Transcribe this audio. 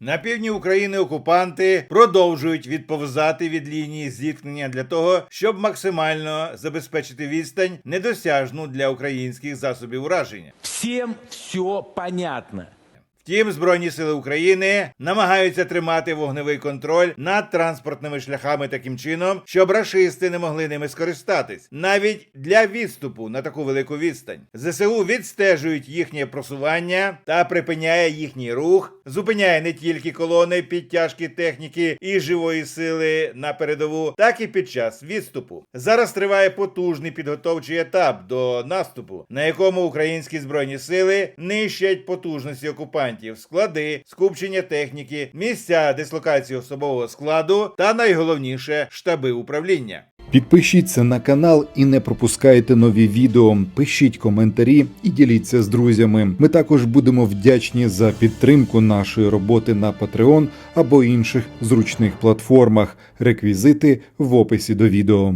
На півдні України окупанти продовжують відповзати від лінії зіткнення для того, щоб максимально забезпечити відстань недосяжну для українських засобів ураження. Всім все понятно. Втім, Збройні сили України намагаються тримати вогневий контроль над транспортними шляхами таким чином, щоб рашисти не могли ними скористатись, навіть для відступу на таку велику відстань. ЗСУ відстежують їхнє просування та припиняє їхній рух, зупиняє не тільки колони підтяжки техніки і живої сили на передову, так і під час відступу. Зараз триває потужний підготовчий етап до наступу, на якому українські збройні сили нищать потужності окупантів, склади, скупчення техніки, місця дислокації особового складу та найголовніше штаби управління. Підпишіться на канал і не пропускайте нові відео. Пишіть коментарі і діліться з друзями. Ми також будемо вдячні за підтримку нашої роботи на Patreon або інших зручних платформах. Реквізити в описі до відео.